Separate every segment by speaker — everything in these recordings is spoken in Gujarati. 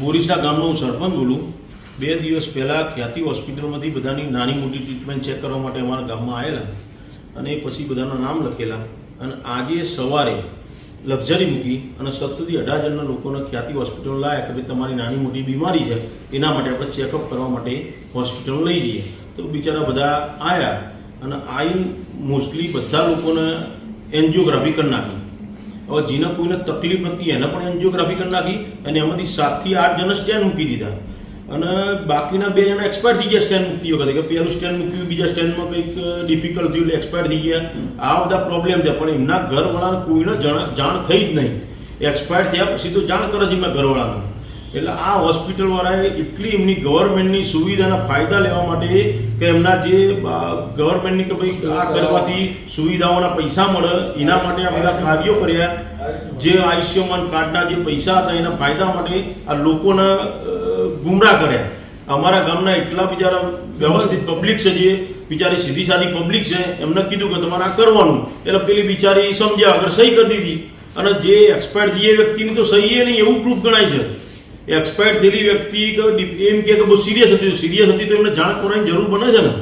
Speaker 1: બોરીસના ગામનો હું સરપંચ બોલું, બે દિવસ પહેલાં ખ્યાતિ હોસ્પિટલમાંથી બધાની નાની મોટી ટ્રીટમેન્ટ ચેક કરવા માટે અમારા ગામમાં આવેલા અને પછી બધાના નામ લખેલા. અને આજે સવારે લક્ઝરી મૂકી અને સત્તરથી અઢાર જણના લોકોને ખ્યાતિ હોસ્પિટલ લાયા કે ભાઈ તમારી નાની મોટી બીમારી છે, એના માટે આપણે ચેકઅપ કરવા માટે હોસ્પિટલ લઈ જઈએ. તો બિચારા બધા આવ્યા અને આઈ મોસ્ટલી બધા લોકોને એન્જિયોગ્રાફી કરી નાખી. હવે જેને કોઈને તકલીફ નથી, એને પણ એન્જિયોગ્રાફી કરી નાખી અને એમાંથી સાતથી આઠ જણા સ્ટેન્ડ મૂકી દીધા. અને બાકીના બે જણા એક્સપાયર થઈ ગયા સ્ટેન્ડ મૂકતી વખતે કે પહેલું સ્ટેન્ડ મૂક્યું, બીજા સ્ટેન્ડમાં કંઈક ડિફિકલ્ટ થયું એટલે એક્સપાયર થઈ ગયા. આ બધા પ્રોબ્લેમ છે, પણ એમના ઘરવાળાને કોઈને જાણ થઈ જ નહીં. એક્સપાયર થયા પછી તો જાણ કરે છે એમના ઘરવાળાને. એટલે આ હોસ્પિટલવાળાએ એટલી એમની ગવર્મેન્ટની સુવિધાના ફાયદા લેવા માટે કે એમના જે ગવર્મેન્ટની કે ભાઈ આ કરવાથી સુવિધાઓના પૈસા મળે, એના માટે આ બધા કાર્યો કર્યા. જે આયુષ્યમાન કાર્ડના જે પૈસા હતા, એના ફાયદા માટે આ લોકોને ગુમરાહ કર્યા. અમારા ગામના એટલા બિચારા વ્યવસ્થિત પબ્લિક છે જે, બિચારી સીધી સાદી પબ્લિક છે, એમને કીધું કે તમારે આ કરવાનું. એટલે પેલી બિચારી સમજ્યા, અગર સહી કરી દીધી. અને જે એક્સપાયર જે વ્યક્તિની તો સહી એ નહીં, એવું પ્રૂફ ગણાય છે. એક્સપાયર થયેલી વ્યક્તિ એમ કે બહુ સિરિયસ હતી. સિરિયસ હતી તો એમને જાણ કરવાની જરૂર બને છે ને.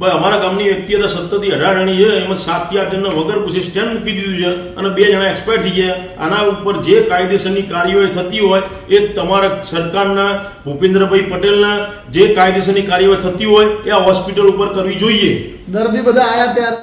Speaker 1: ભાઈ, અમારા ગામની વ્યક્તિ હતા સત્તરથી અઢાર જણી છે. એમાં સાતથી આઠ જણના વગર પૂછે સ્ટેન્ડ મૂકી દીધું છે અને બે જણા એક્સપાયર થઈ ગયા. આના ઉપર જે કાયદેસરની કાર્યવાહી થતી હોય એ તમારા સરકારના, ભૂપેન્દ્રભાઈ પટેલના જે કાયદેસરની કાર્યવાહી થતી હોય એ આ હોસ્પિટલ ઉપર કરવી જોઈએ.
Speaker 2: દર્દી બધા આયા ત્યારે